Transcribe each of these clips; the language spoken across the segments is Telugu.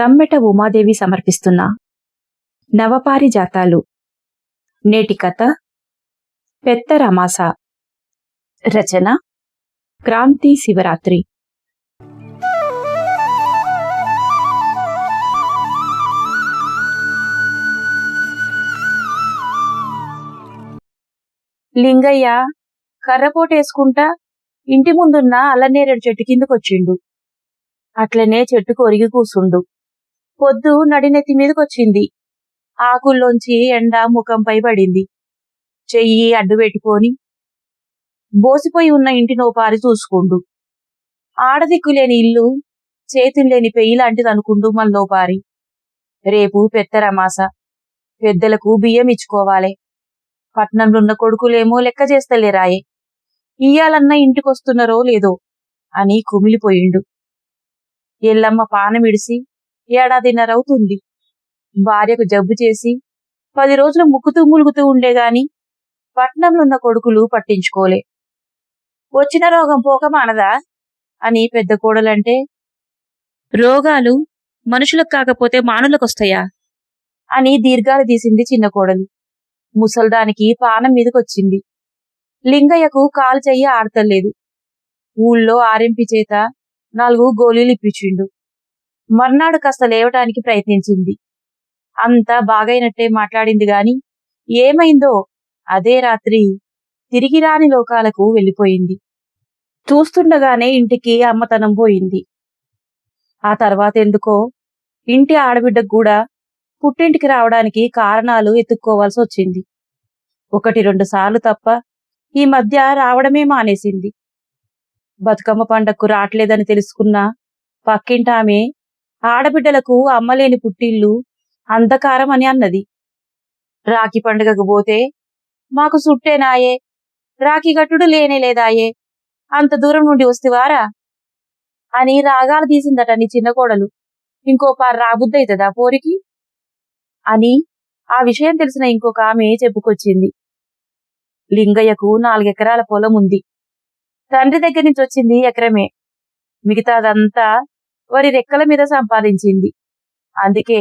సమ్మెట ఉమాదేవి సమర్పిస్తున్న. నవపారిజాతాలు. నేటి కథ. పెద్ద రమాస. రచన. క్రాంతి శివరాత్రి. లింగయ్య కర్రపోటేసుకుంటా ఇంటి ముందున్న అల్లనేరేడు చెట్టు కిందకొచ్చిండు. అట్లనే చెట్టుకు ఒరిగి కూసుండు. పొద్దు నడినెత్తి మీదకొచ్చింది. ఆకుల్లోంచి ఎండ ముఖంపై పడింది చెయ్యి అడ్డుపెట్టుకొని బోసిపోయి ఉన్న ఇంటి నోపారి చూసుకుండు. ఆడదిక్కులేని ఇల్లు చేతుల్లేని పెయ్యి లాంటిది అనుకుండు మళ్ళోపారి రేపు పెత్తరమాస పెద్దలకు బియ్యం ఇచ్చుకోవాలే. పట్నంలున్న కొడుకులేమో లెక్క చేస్తలేరాయే ఇయ్యాలన్నా ఇంటికొస్తున్నారో లేదో అని కుమిలిపోయిండు. ఎల్లమ్మ పానమిడిసి ఏడాదిన్నర అవుతుంది భార్యకు జబ్బు చేసి పది రోజులు ముక్కుతూ ములుగుతూ ఉండేగాని పట్నంలో ఉన్న కొడుకులు పట్టించుకోలే. వచ్చిన రోగం పోక మానదా? అని పెద్ద కోడలంటే రోగాలు మనుషులకు కాకపోతే మానులకొస్తాయా అని దీర్ఘాలు తీసింది చిన్న కోడలు. ముసల్దానికి పానం మీదకొచ్చింది. లింగయ్యకు కాలు చెయ్యి ఆడతలేదు ఊళ్ళో ఆర్ఎంపి చేత నాలుగు గోళీలు ఇప్పించిండు. మర్నాడు కాస్త లేవటానికి ప్రయత్నించింది. అంతా బాగైనట్టే మాట్లాడింది గాని ఏమైందో అదే రాత్రి తిరిగి రాని లోకాలకు వెళ్ళిపోయింది. చూస్తుండగానే ఇంటికి అమ్మతనం పోయింది. ఆ తర్వాత ఎందుకో ఇంటి ఆడబిడ్డకు కూడా పుట్టింటికి రావడానికి కారణాలు ఎత్తుక్కోవాల్సి వచ్చింది. ఒకటి రెండు సార్లు తప్ప ఈ మధ్య రావడమే మానేసింది. బతుకమ్మ పండక్కు రావట్లేదని తెలుసుకున్న పక్కింటామె ఆడబిడ్డలకు అమ్మలేని పుట్టిల్లు అంధకారం అని అన్నది. రాఖీ పండుగకు పోతే మాకు సుట్టేనాయే రాఖీ గట్టుడు లేనే లేదాయే అంత దూరం నుండి వస్తేవారా? అని రాగాలు తీసిందట నీ చిన్న కోడలు. ఇంకో పారు రాబుద్దయితదా పోరికి? అని ఆ విషయం తెలిసిన ఇంకొక ఆమె చెప్పుకొచ్చింది. లింగయ్యకు నాలుగెకరాల పొలం ఉంది తండ్రి దగ్గర నుంచి వచ్చింది ఎకరమే. మిగతాదంతా వారి రెక్కల మీద సంపాదించింది. అందుకే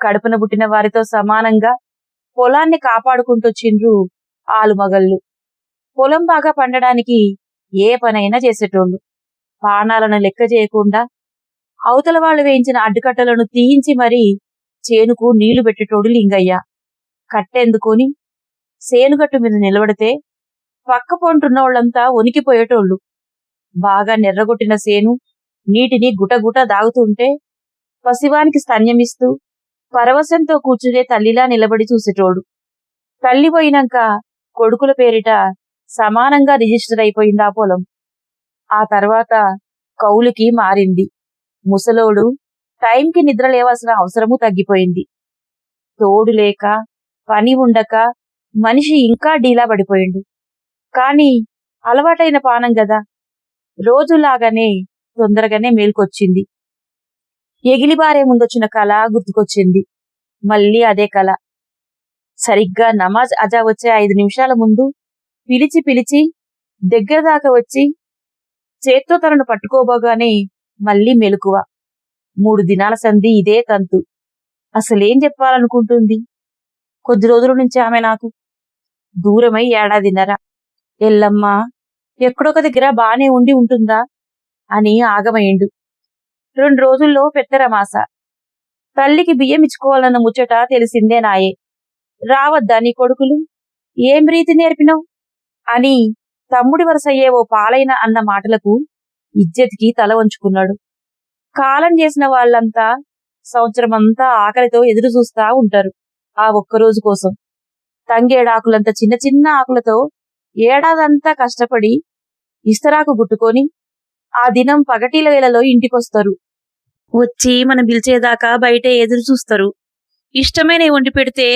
కడుపున పుట్టిన వారితో సమానంగా పొలాన్ని కాపాడుకుంటొచ్చిండ్రు ఆలుమగళ్ళు. పొలం బాగా పండడానికి ఏ పనైనా చేసేటోళ్ళు. పానాలను లెక్క చేయకుండా అవతల వాళ్ళు వేయించిన అడ్డుకట్టలను తీయించి మరీ చేనుకు నీళ్ళు పెట్టేటోడు లింగయ్య. కట్టెందుకొని సేనుగట్టు మీద నిలబడితే పక్క పొంటున్న వాళ్ళంతా వణికిపోయేటోళ్ళు. బాగా నెర్రగొట్టిన సేను నీటిని గుటగుట దాగుతుంటే పసివానికి స్తన్యమిస్తూ పరవశంతో కూర్చునే తల్లిలా నిలబడి చూసేటోడు. తల్లి పోయినాక కొడుకుల పేరిట సమానంగా రిజిస్టర్ అయిపోయింది ఆ పొలం. ఆ తర్వాత కౌలుకి మారింది. ముసలోడు టైంకి నిద్ర లేవాల్సిన అవసరము తగ్గిపోయింది. తోడు లేక పని ఉండక మనిషి ఇంకా డీలా పడిపోయిండు. కాని అలవాటైన పానం గదా. రోజులాగానే తొందరగానే మేల్కొచ్చింది. ఎగిలిబారే ముందొచ్చిన కళ గుర్తుకొచ్చింది. మళ్ళీ అదే కళ. సరిగ్గా నమాజ్ అజా వచ్చే ఐదు నిమిషాల ముందు పిలిచి పిలిచి దగ్గర దాకా వచ్చి చేత్తో తనను పట్టుకోబోగానే మళ్ళీ మెలకువ. మూడు దినాల సంధి ఇదే తంతు. అసలేం చెప్పాలనుకుంటుంది? కొద్ది రోజుల నుంచి ఆమె నాకు దూరమై ఏడాదిన్నర. ఎల్లమ్మా ఎక్కడొక దగ్గర బానే ఉండి ఉంటుందా? అని ఆగమయ్యిండు. రెండు రోజుల్లో పెత్తరమాస తల్లికి బియ్యం ఇచ్చుకోవాలన్న ముచ్చట తెలిసిందే నాయే. రావద్దా నీ కొడుకులు? ఏం రీతి నేర్పినావు? అని తమ్ముడి వరసయ్యే ఓ పాలైన అన్న మాటలకు ఇజ్జతికి తల వంచుకున్నాడు. కాలం చేసిన వాళ్ళంతా సంవత్సరమంతా ఆకలితో ఎదురు చూస్తా ఉంటారు ఆ ఒక్కరోజు కోసం. తంగేడాకులంత చిన్న చిన్న ఆకులతో ఏడాదంతా కష్టపడి ఇస్తరాకు గుట్టుకొని ఆ దినం పగటిల వేళలో ఇంటికొస్తారు. వచ్చి మనం పిలిచేదాకా బయటే ఎదురు చూస్తారు. ఇష్టమైనవి వండి పెడితే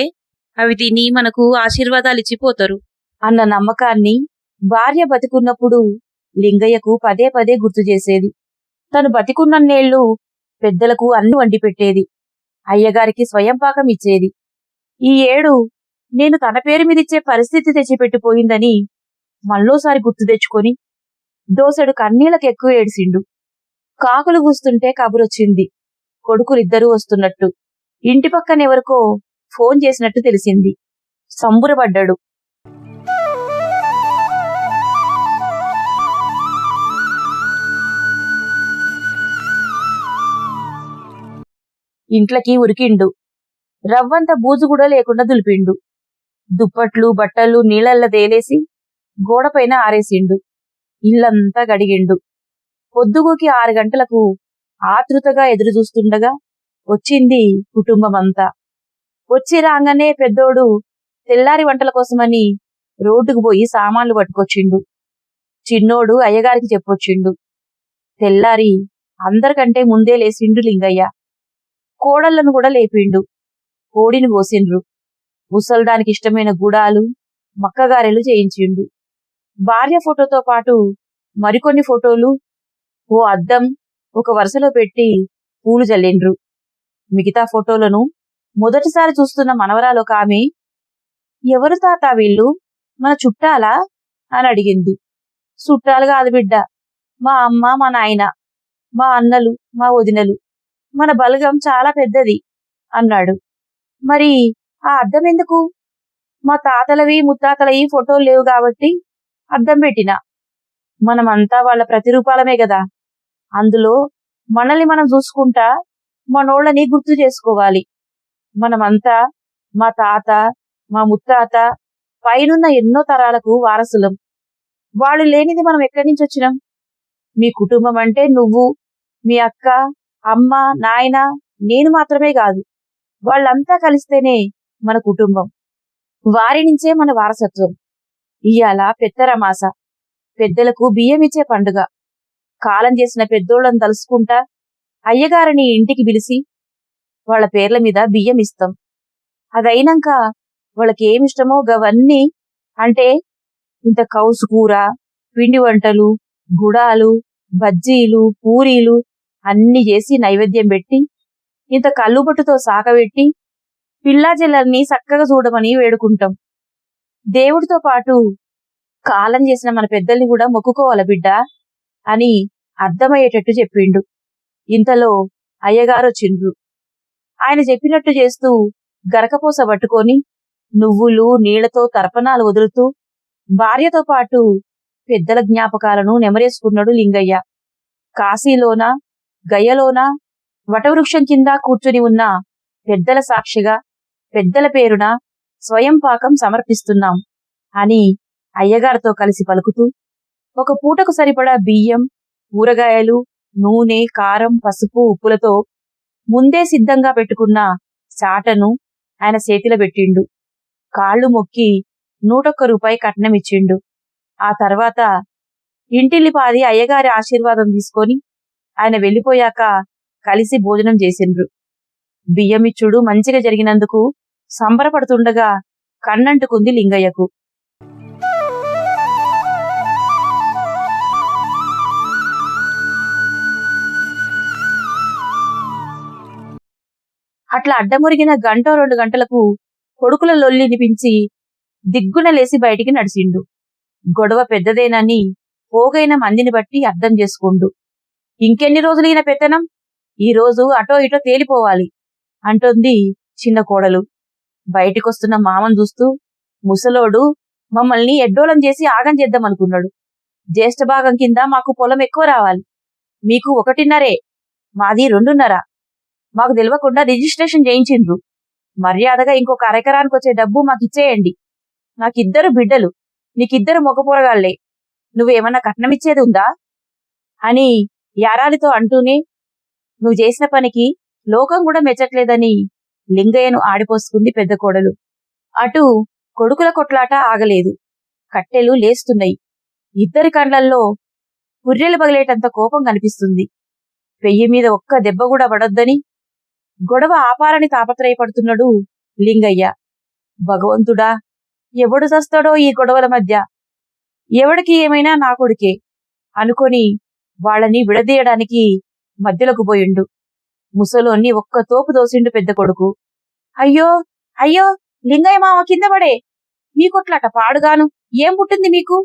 అవి తిని మనకు ఆశీర్వాదాలు ఇచ్చిపోతారు అన్న నమ్మకాన్ని భార్య బతికున్నప్పుడు లింగయ్యకు పదే పదే గుర్తు చేసేది. తను బతికున్నన్నేళ్ళు పెద్దలకు అన్ని వండి పెట్టేది. అయ్యగారికి స్వయం పాకం ఇచ్చేది. ఈ ఏడు నేను తన పేరు మీదిచ్చే పరిస్థితి తెచ్చిపెట్టిపోయిందని మళ్ళోసారి గుర్తు తెచ్చుకొని దోసెడు కన్నీళ్ళకు ఎక్కువ ఏడిసిండు. కాకులు కూస్తుంటే కబురొచ్చింది. కొడుకులిద్దరూ వస్తున్నట్టు. ఇంటి పక్కన ఎవరికో ఫోన్ చేసినట్టు తెలిసింది. సంబురపడ్డాడు. ఇంట్లకి ఉరికిండు. రవ్వంత బూజు కూడా లేకుండా దులిపిండు. దుప్పట్లు బట్టలు నీళ్ళల్ల తేలేసి గోడపైన ఆరేసిండు. ఇల్లంతా గడిగిండు. పొద్దుగుకి ఆరు గంటలకు ఆతృతగా ఎదురు చూస్తుండగా వచ్చింది కుటుంబమంతా. వచ్చి రాగానే పెద్దోడు తెల్లారి వంటల కోసమని రోడ్డుకు పోయి సామాన్లు పట్టుకొచ్చిండు. చిన్నోడు అయ్యగారికి చెప్పొచ్చిండు. తెల్లారి అందరికంటే ముందే లేచిండు లింగయ్య. కోడళ్ళను కూడా లేపిండు. కోడిని కోసిండ్రు. ముసల్దానికి ఇష్టమైన గుడాలు మక్కగారెలు చేయించిండు. భార్య ఫోటోతో పాటు మరికొన్ని ఫోటోలు ఓ అద్దం ఒక వరుసలో పెట్టి పూలు జల్లిండ్రు. మిగతా ఫోటోలను మొదటిసారి చూస్తున్న మనవరాలు ఒక ఆమె ఎవరు తాత వీళ్ళు? మన చుట్టాలా? అని అడిగింది. చుట్టాలు కాదు బిడ్డ మా అమ్మ మా నాయన మా అన్నలు మా వదినలు మన బలగం చాలా పెద్దది అన్నాడు. మరి ఆ అద్దం ఎందుకు? మా తాతలవి ముత్తాతలవి ఫోటోలు లేవు కాబట్టి అద్దం పెట్టిన. మనమంతా వాళ్ళ ప్రతిరూపాలమే కదా అందులో మనల్ని మనం చూసుకుంటా మనోళ్ళని గుర్తు చేసుకోవాలి. మనమంతా మా తాత మా ముత్తాత పైనున్న ఎన్నో తరాలకు వారసులం. వాళ్ళు లేనిది మనం ఎక్కడి నుంచి వచ్చినాం? మీ కుటుంబం అంటే నువ్వు మీ అక్క అమ్మ నాయన నేను మాత్రమే కాదు. వాళ్ళంతా కలిస్తేనే మన కుటుంబం. వారి నుంచే మన వారసత్వం. ఇయాల పెత్తరమాస పెద్దలకు బియ్యం ఇచ్చే పండుగ. కాలం చేసిన పెద్దోళ్ళని తలుసుకుంటా అయ్యగారిని ఇంటికి పిలిచి వాళ్ళ పేర్ల మీద బియ్యం ఇస్తాం. అదైనాక వాళ్ళకి ఏమిష్టమో గవన్నీ అంటే ఇంత కౌసు కూర పిండి వంటలు గుడాలు బజ్జీలు పూరీలు అన్ని చేసి నైవేద్యం పెట్టి ఇంత కల్లుబొట్టుతో సాకబెట్టి పిల్లాజల్లల్ని చక్కగా చూడమని వేడుకుంటాం. దేవుడితో పాటు కాలం చేసిన మన పెద్దల్ని కూడా మొక్కుకోవాల బిడ్డ? అని అర్థమయ్యేటట్టు చెప్పిండు. ఇంతలో అయ్యగారు వచ్చిండ్రు. ఆయన చెప్పినట్టు చేస్తూ గరకపోస పట్టుకొని నువ్వులు నీళ్ళతో తర్పణాలు వదులుతూ భార్యతో పాటు పెద్దల జ్ఞాపకాలను నెమరేసుకున్నాడు లింగయ్య. కాశీలోన గయ్యలోన వటవృక్షం కింద కూర్చుని ఉన్న పెద్దల సాక్షిగా పెద్దల పేరున స్వయం పాకం సమర్పిస్తున్నాం. అని అయ్యగారితో కలిసి పలుకుతూ ఒక పూటకు సరిపడా బియ్యం కూరగాయలు నూనె కారం పసుపు ఉప్పులతో ముందే సిద్ధంగా పెట్టుకున్న చాటను ఆయన చేతిలో పెట్టిండు. కాళ్ళు మొక్కి నూటొక్క రూపాయి కట్నం ఇచ్చిండు. ఆ తర్వాత ఇంటిల్లిపాది అయ్యగారి ఆశీర్వాదం తీసుకొని ఆయన వెళ్ళిపోయాక కలిసి భోజనం చేసిండ్రు. బియ్యమిచ్చుడు మంచిగా జరిగినందుకు సంబరపడుతుండగా కన్నంటుకుంది లింగయ్యకు. అట్లా అడ్డమురిగిన గంట రెండు గంటలకు కొడుకుల లొల్లినిపించి దిగ్గున లేసి బయటికి నడిచిండు. గొడవ పెద్దదేనని పోగైన మందిని బట్టి అర్థం చేసుకుండు. ఇంకెన్ని రోజులు ఈయన పెత్తనం? ఈ రోజు అటో ఇటో తేలిపోవాలి అంటుంది చిన్న కోడలు. బయటికి వస్తున్న మామను చూస్తూ ముసలోడు మమ్మల్ని ఎడ్డోలం చేసి ఆగం చేద్దామనుకున్నాడు జ్యేష్ఠ భాగం కింద మాకు పొలం ఎక్కువ రావాలి. మీకు ఒకటిన్నరే మాది రెండున్నర. మాకు తెలియకుండా రిజిస్ట్రేషన్ చేయించిండ్రు. మర్యాదగా ఇంకొక అరెకరానికి వచ్చే డబ్బు మాకు ఇచ్చేయండి. నాకిద్దరు బిడ్డలు నీకిద్దరు మొగపోరగాళ్ళే నువ్వేమన్నా కట్నం ఇచ్చేది ఉందా? అని యారాలితో అంటూనే నువ్వు చేసిన పనికి లోకం కూడా మెచ్చట్లేదని లింగయ్యను ఆడిపోసుకుంది పెద్ద కోడలు. అటు కొడుకుల కొట్లాట ఆగలేదు. కట్టెలు లేస్తున్నాయి. ఇద్దరి కండ్లల్లో పుర్రెలు పగిలేటంత కోపం కనిపిస్తుంది. పెయ్యి మీద ఒక్క దెబ్బ కూడా పడొద్దని గొడవ ఆపాలని తాపత్రయపడుతున్నాడు లింగయ్య. భగవంతుడా ఎవడు చస్తాడో ఈ గొడవల మధ్య? ఎవడికి ఏమైనా నా కొడుకే అనుకొని వాళ్ళని విడదీయడానికి మధ్యలోకి పోయిండు. ముసలోన్ని ఒక్క తోపు దోసిండు పెద్ద కొడుకు. అయ్యో అయ్యో లింగయ్య మామ కింద పడే. మీకొట్లాట పాడుగాను? ఏం పుట్టింది మీకు?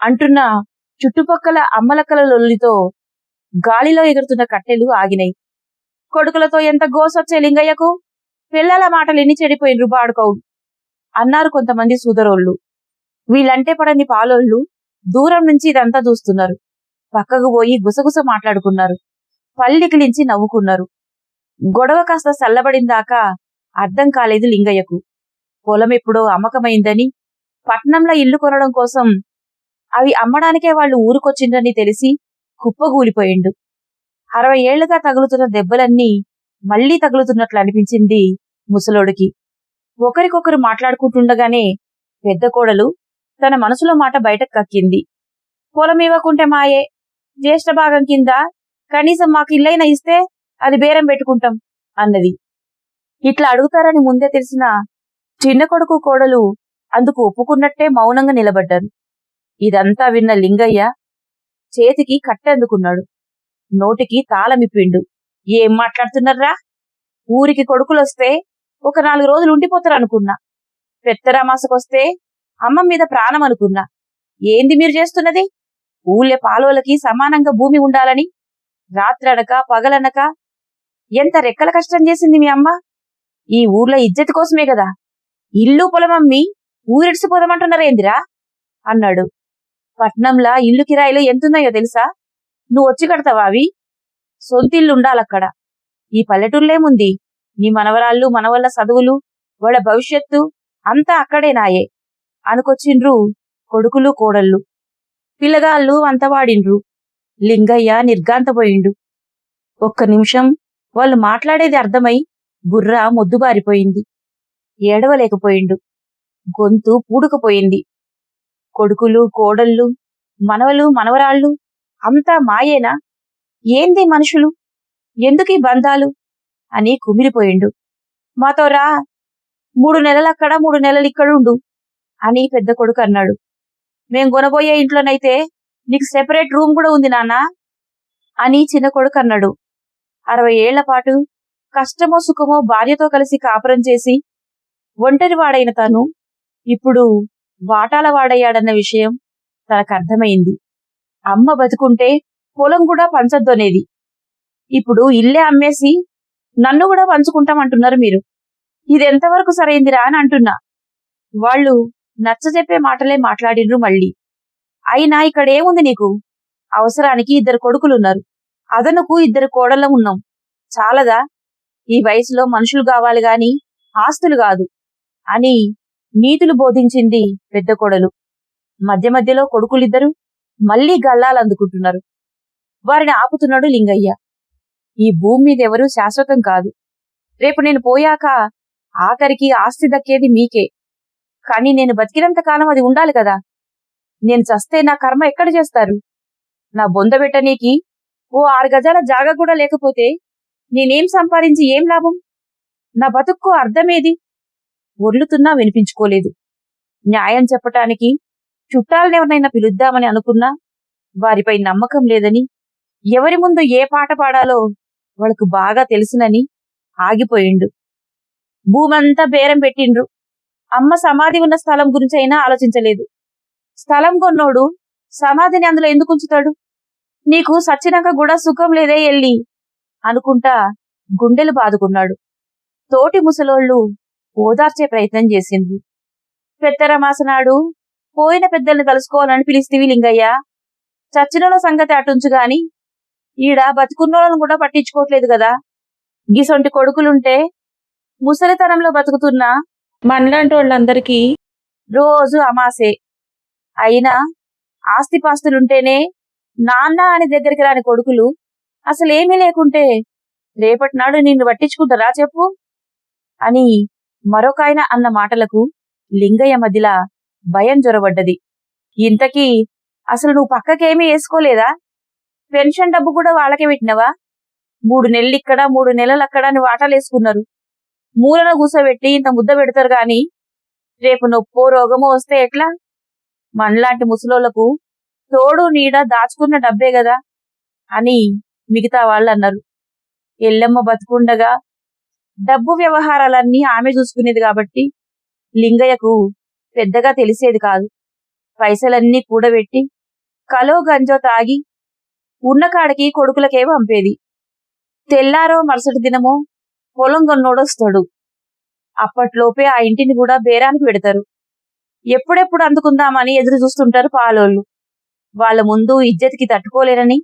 అంటున్న చుట్టుపక్కల అమ్మలక్కల లొల్లితో గాలిలో ఎగురుతున్న కట్టెలు ఆగినాయి కొడుకులతో ఎంత గోసొచ్చే లింగయ్యకు? పిల్లల మాటలు ఎన్ని చెడిపోయినరు బాడుకోవు అన్నారు కొంతమంది సూదరోళ్ళు. వీళ్ళంటే పడని పాలోళ్ళు దూరం నుంచి ఇదంతా చూస్తున్నారు పక్కకు పోయి గుసగుస మాట్లాడుకున్నారు. పల్లికిలించి నవ్వుకున్నారు. గొడవ కాస్త చల్లబడిందాకా అర్థం కాలేదు లింగయ్యకు. పొలం ఎప్పుడో అమ్మకమైందని పట్నంలో ఇల్లు కొనడం కోసం అవి అమ్మడానికే వాళ్ళు ఊరుకొచ్చిండ్రని తెలిసి కుప్పగూలిపోయిండు. అరవై ఏళ్ళుగా తగులుతున్న దెబ్బలన్నీ మళ్ళీ తగులుతున్నట్లు అనిపించింది ముసలోడికి. ఒకరికొకరు మాట్లాడుకుంటుండగానే పెద్ద కోడలు తన మనసులో మాట బయటకు కక్కింది. పొలం ఇవ్వకుంటే మాయే జ్యేష్ఠ భాగం కింద కనీసం మాకు ఇల్లైనా ఇస్తే అది బేరం పెట్టుకుంటాం అన్నది. ఇట్లా అడుగుతారని ముందే తెలిసిన చిన్న కొడుకు కోడలు అందుకు ఒప్పుకున్నట్టే మౌనంగా నిలబడ్డారు. ఇదంతా విన్న లింగయ్య చేతికి కట్టెందుకున్నాడు నోటికి తాళమిప్పిండు ఏం మాట్లాడుతున్నారా ఊరికి కొడుకులొస్తే ఒక నాలుగు రోజులు ఉండిపోతారు అనుకున్నా పెత్తరామాసకొస్తే అమ్మ మీద ప్రాణం అనుకున్నా ఏంది మీరు చేస్తున్నది? ఊళ్ళే పాలోలకి సమానంగా భూమి ఉండాలని రాత్రనక పగలనక? ఎంత రెక్కల కష్టం చేసింది మీ అమ్మ? ఈ ఊర్లో ఇజ్జత్ కోసమే కదా. ఇల్లు పొలమమ్మి ఊరిడిసిపోదామంటున్నారేందిరా అన్నాడు. పట్నంలా ఇల్లు కిరాయిలు ఎంతున్నాయో తెలుసా? నువ్వు వచ్చి కడతావా అవి? సొంతిల్లు ఈ పల్లెటూళ్ళేముంది నీ మనవరాళ్ళు మనవల్ల చదువులు వాళ్ళ భవిష్యత్తు అంతా అక్కడే నాయే. అనుకొచ్చిండ్రు కొడుకులు కోడళ్ళు. పిల్లగాళ్ళు అంత వాడిండ్రు లింగయ్య నిర్గాంతపోయిండు ఒక్క నిమిషం వాళ్ళు మాట్లాడేది అర్థమై బుర్ర మొద్దుబారిపోయింది. ఏడవలేకపోయిండు. గొంతు పూడుకుపోయింది. కొడుకులు కోడళ్ళు మనవలు మనవరాళ్ళు అంతా మాయేనా? ఏంది మనుషులు? ఎందుకీ బంధాలు? అని కుమిలిపోయిండు. మాతో రా. మూడు నెలలక్కడ మూడు నెలలిక్కడుండు అని పెద్ద కొడుకు అన్నాడు. మేం కొనబోయే ఇంట్లోనైతే నీకు సెపరేట్ రూమ్ కూడా ఉంది నాన్నా అని చిన్న కొడుకు అన్నాడు. అరవై ఏళ్ళ పాటు కష్టమో సుఖమో భార్యతో కలిసి కాపురం చేసి ఒంటరి వాడైన తను ఇప్పుడు వాటాల వాడయ్యాడన్న విషయం తనకు అర్థమైంది. అమ్మ బతుకుంటే పొలం కూడా పంచొద్దనేది ఇప్పుడు ఇల్లే అమ్మేసి నన్ను కూడా పంచుకుంటామంటున్నారు మీరు. ఇది ఎంతవరకు సరైందిరా అని అంటున్నా. వాళ్ళు నచ్చజెప్పే మాటలే మాట్లాడిండ్రు మళ్ళీ. అయినా ఇక్కడ ఏముంది నీకు. అవసరానికి ఇద్దరు కొడుకులున్నారు. అదనుకు ఇద్దరు కోడళ్ళ ఉన్నాం. చాలదా? ఈ వయసులో మనుషులు కావాలి గాని ఆస్తులు కాదు. అని నీతులు బోధించింది పెద్ద కోడలు. మధ్య మధ్యలో కొడుకులిద్దరు మళ్ళీ గల్లాలందుకుంటున్నారు. వారిని ఆపుతున్నాడు లింగయ్య. ఈ భూమి మీద ఎవరూ శాశ్వతం కాదు. రేపు నేను పోయాక ఆఖరికి ఆస్తి దక్కేది మీకే. కానీ నేను బతికినంత కాలం అది ఉండాలి కదా? నేను చస్తే నా కర్మ ఎక్కడ చేస్తారు? నా బొంద నీకి ఓ ఆరు గజాల జాగా కూడా లేకపోతే నేనేం సంపాదించి ఏం లాభం? నా బతుక్కు అర్థమేది? ఒర్లుతున్నా వినిపించుకోలేదు. న్యాయం చెప్పటానికి చుట్టాలనెవరినైనా పిలుద్దామని అనుకున్నా వారిపై నమ్మకం లేదని ఎవరి ముందు ఏ పాట పాడాలో వాళ్ళకు బాగా తెలుసునని ఆగిపోయిండు. భూమంతా బేరం పెట్టిండ్రు. అమ్మ సమాధి ఉన్న స్థలం గురించి అయినా ఆలోచించలేదు. స్థలం కొన్నోడు సమాధిని అందులో ఎందుకు ఉంచుతాడు? నీకు సచ్చినాక కూడా సుఖం లేదే ఎల్లి? అనుకుంటా గుండెలు బాదుకున్నాడు. తోటి ముసలోళ్ళు ఓదార్చే ప్రయత్నం చేసింది పెత్తరమాసనాడు పోయిన పెద్దల్ని కలుసుకోవాలని పిలిస్తేవి లింగయ్య. చచ్చినోళ్ళ సంగతి అటుంచు గాని ఈడ బతుకున్నోళ్ళను కూడా పట్టించుకోవట్లేదు కదా. గిసొంటి కొడుకులుంటే ముసలితనంలో బతుకుతున్న మనలాంటి వాళ్ళందరికీ రోజు అమాసే. అయినా ఆస్తిపాస్తులుంటేనే నాన్న అని దగ్గరికి రాని కొడుకులు అసలేమీ లేకుంటే రేపటి నాడు నిన్ను పట్టించుకుంటారా చెప్పు? అని మరొకాయన అన్న మాటలకు లింగయ్య మధ్యలా భయం జొరబడ్డది. ఇంతకీ అసలు నువ్వు పక్కకేమీ వేసుకోలేదా పెన్షన్ డబ్బు కూడా వాళ్ళకే పెట్టినవా? మూడు నెలలు ఇక్కడ మూడు నెలలు అక్కడ అని వాటాలేసుకున్నారు మూలన కూసబెట్టి ఇంత ముద్ద పెడతారు గాని రేపు నొప్పో రోగమో వస్తే ఎట్లా? మనలాంటి ముసలోళ్ళకు తోడు నీడ దాచుకున్న డబ్బే గదా అని మిగతా వాళ్ళు అన్నారు ఎల్లమ్మ బతుకుండగా డబ్బు వ్యవహారాలన్నీ ఆమె చూసుకునేది కాబట్టి లింగయ్యకు పెద్దగా తెలిసేది కాదు. పైసలన్నీ కూడబెట్టి కలో గంజో తాగి ఉన్న కాడికి కొడుకులకే పంపేది. తెల్లారో మరుసటి దినమో పొలం కొన్నోడొస్తాడు. అప్పట్లోపే ఆ ఇంటిని కూడా బేరానికి పెడతారు. ఎప్పుడెప్పుడు అందుకుందామని ఎదురు చూస్తుంటారు పాలోళ్ళు. వాళ్ళ ముందు ఇజ్జతికి తట్టుకోలేనని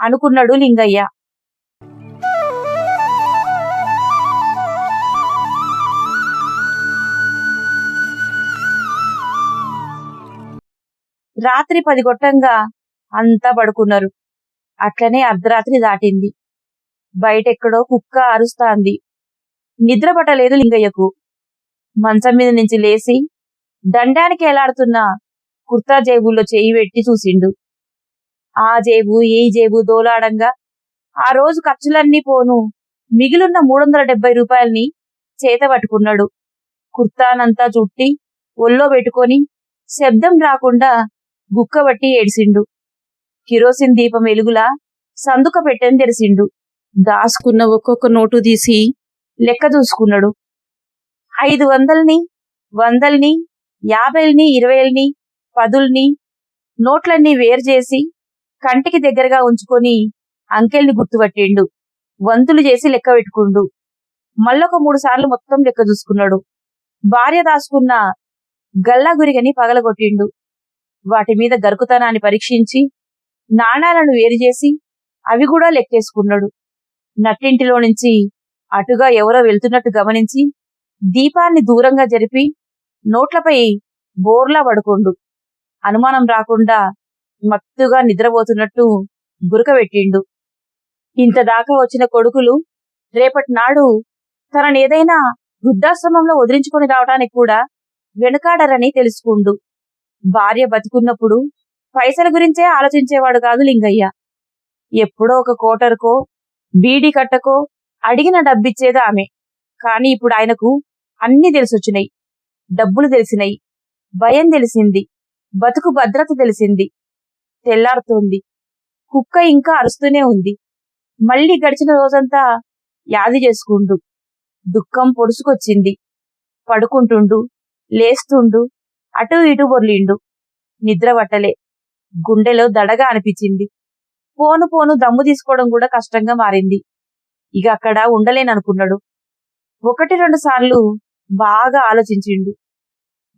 అనుకున్నాడు లింగయ్య. రాత్రి పది గొట్టంగా అంతా పడుకున్నారు. అట్లనే అర్ధరాత్రి దాటింది. బయటెక్కడో కుక్క అరుస్తాంది. నిద్రపట్టలేదు లింగయ్యకు. మంచం మీద నుంచి లేచి దండానికి ఎలాడుతున్న కుర్తా జేబుల్లో చేయి పెట్టి చూసిండు. ఆ జేబు ఈ జేబు దోలాడంగా ఆ రోజు ఖర్చులన్నీ పోను. మిగిలిన మూడు వందల డెబ్బై రూపాయల్ని చేత పట్టుకున్నాడు. కుర్తానంతా చుట్టి ఒళ్ళో పెట్టుకొని శబ్దం రాకుండా గుక్కబట్టి ఏడిసిండు. కిరోసిన్ దీపం వెలుగులా సందుక పెట్టని తెరిసిండు. దాసుకున్న ఒక్కొక్క నోటు తీసి లెక్క చూసుకున్నాడు. ఐదు వందల్ని వందల్ని యాభైల్ని ఇరవైల్ని పదుల్ని నోట్లన్నీ వేరు చేసి కంటికి దగ్గరగా ఉంచుకొని అంకెల్ని గుర్తుపట్టిండు. వంతులు చేసి లెక్క పెట్టుకుండు. మళ్ళొక మూడు సార్లు మొత్తం లెక్క చూసుకున్నాడు. భార్య దాసుకున్న గల్లా గురిగని పగలగొట్టిండు. వాటి మీద గరుకుతనాన్ని పరీక్షించి నాణాలను వేరు చేసి అవి కూడా లెక్కేసుకున్నాడు. నట్టింటిలో నుంచి అటుగా ఎవరో వెళ్తున్నట్టు గమనించి దీపాన్ని దూరంగా జరిపి నోట్లపై బోర్లా పడుకోండు. అనుమానం రాకుండా మత్తుగా నిద్రపోతున్నట్టు గురకబెట్టిండు ఇంత దాకా వచ్చిన కొడుకులు రేపటి నాడు తననేదైనా వృద్ధాశ్రమంలో వదిలించుకొని రావడానికి కూడా వెనుకాడరని తెలుసుకుండు. భార్య బతికున్నప్పుడు పైసల గురించే ఆలోచించేవాడు కాదు లింగయ్య. ఎప్పుడో ఒక కోటర్కో బీడీ కట్టకో అడిగిన డబ్బిచ్చేది ఆమె. కాని ఇప్పుడు ఆయనకు అన్ని తెలిసొచ్చినాయి. డబ్బులు తెలిసినాయి భయం తెలిసింది బతుకు భద్రత తెలిసింది. తెల్లారుతోంది. కుక్క ఇంకా అరుస్తూనే ఉంది. మళ్ళీ గడిచిన రోజంతా యాది చేసుకుండు దుఃఖం పొడుసుకొచ్చింది. పడుకుంటుండు లేస్తుండు అటు ఇటు బొర్లిండు. నిద్ర పట్టలే. గుండెలో దడగా అనిపించింది. పోను పోను దమ్ము తీసుకోవడం కూడా కష్టంగా మారింది. ఇక అక్కడ ఉండలేననుకున్నాడు. ఒకటి రెండు సార్లు బాగా ఆలోచించిండు.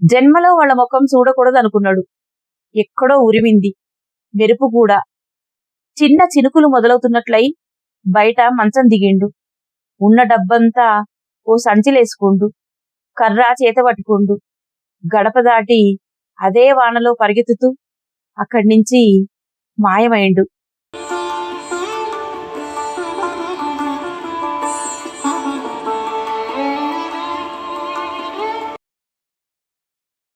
జన్మలో వాళ్ళ ముఖం చూడకూడదు అనుకున్నాడు ఎక్కడో ఉరిమింది మెరుపు కూడా. చిన్న చినుకులు మొదలవుతున్నట్లయి బయట మంచం దిగిండు. ఉన్న డబ్బంతా ఓ సంచిలేసుకుండు. కర్ర చేత పట్టుకుండు. గడప దాటి అదే వానలో పరిగెత్తుతూ అక్కడి నుంచి మాయమైండు